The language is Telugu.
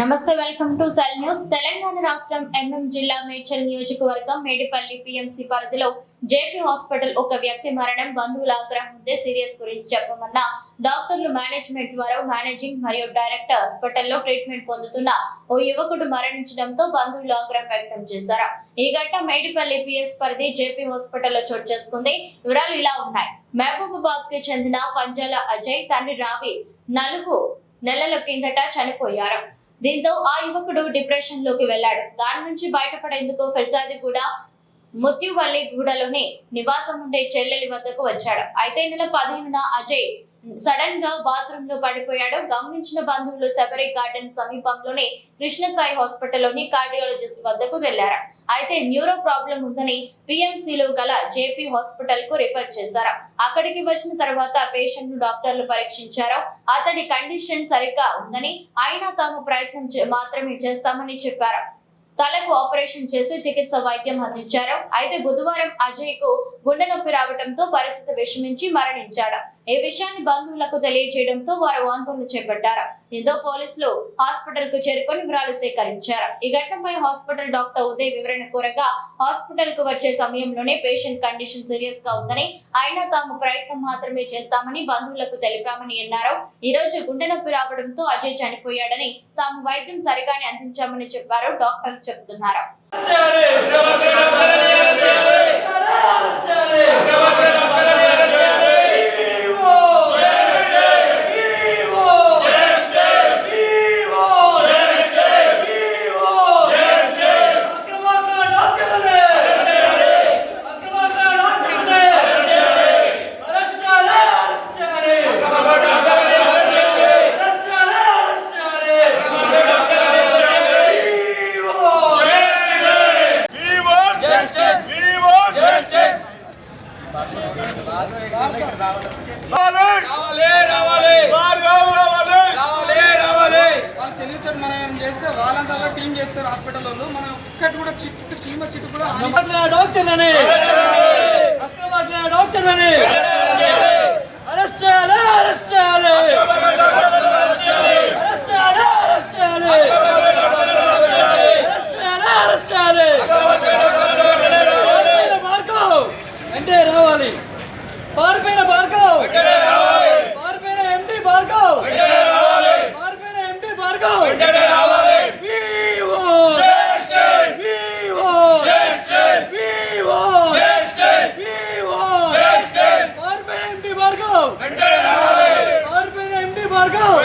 నమస్తే welcome to cell news. Telangana రాష్ట్రం ఎంఎం జిల్లా మేడ్చల్ నియోజకవర్గం మేడిపల్లి పిఎంసి పరిధిలో జేపీ హాస్పిటల్ ఒక వ్యక్తి మరణం. బంధువుల ఆగ్రహం ముందే సీరియస్ గురించి చెప్పమన్న డాక్టర్లు మేనేజ్మెంట్ ద్వారా మేనేజింగ్ మరియు డైరెక్టర్ హాస్పిటల్లో ట్రీట్మెంట్ పొందుతున్న ఓ యువకుడు మరణించడంతో బంధువులు ఆగ్రహం వ్యక్తం చేశారు. ఈ ఘటన మేడిపల్లి పిఎస్ పరిధి జేపీ హాస్పిటల్లో చోటు చేసుకుంది. వివరాలు ఇలా ఉన్నాయి. మహబూబాబాద్కి చెందిన పంజాల అజయ్ తండ్రి రావి నలుగు నెలల కిందట చనిపోయారు. దీంతో ఆ యువకుడు డిప్రెషన్లోకి వెళ్ళాడు. దాని నుంచి బయటపడేందుకు ఫిర్సాది కూడా ముత్యువల్లి గూడలోనే నివాసం ఉండే చెల్లెలి వద్దకు వచ్చాడు. అయితే నెల పదిహేనున అజయ్ సడన్గా బాత్రూమ్లో పడిపోయాడు. గమనించిన బంధువులు శబరి గార్డెన్ సమీపంలోనే కృష్ణసాయి హాస్పిటల్లోని కార్డియాలజిస్ట్ వద్దకు వెళ్ళారు అయితే న్యూరో ప్రాబ్లం ఉందని పిఎంసీలో గల జేపీ హాస్పిటల్కు రిఫర్ చేశారు. అక్కడికి వచ్చిన తర్వాత పేషెంట్ను డాక్టర్లు పరీక్షించారు. అతడి కండిషన్ సరిగ్గా ఉందని అయినా తాము ప్రయత్నం చే- మాత్రమే చేస్తామని చెప్పారు. తలకు ఆపరేషన్ చేసి చికిత్స వైద్యం అందించారు. అయితే బుధవారం అజయ్కు గుండె నొప్పి రావడంతో పరిస్థితి విషమించి మరణించాడు. ఈ విషయాన్ని బంధువులకు తెలియజేయడంతో వారు ఆందోళన చేపట్టారు. దీంతో పోలీసులు హాస్పిటల్కు చేరుకొని వివరాలు సేకరించారు. ఈ ఘటనపై హాస్పిటల్ డాక్టర్ ఉదయ్ వివరణ కోరగా హాస్పిటల్కు వచ్చే సమయంలోనే పేషెంట్ కండిషన్ సీరియస్గా ఉందని అయినా తాము ప్రయత్నం మాత్రమే చేస్తామని బంధువులకు తెలిపామని అన్నారు. ఈ రోజు గుండె నొప్పి రావడంతో అజయ్ చనిపోయాడని తాము వైద్యం సరిగానే అందించామని చెప్పారు డాక్టర్లు చెబుతున్నారు. తెలియదు మనం చేస్తే వాళ్ళంతా అలా టీం చేస్తారు హాస్పిటల్ వాళ్ళు మనం ఒక్కటి కూడా చిట్టు చీమ చిట్టు కూడా డాక్టర్ అని డాక్టర్ అని go!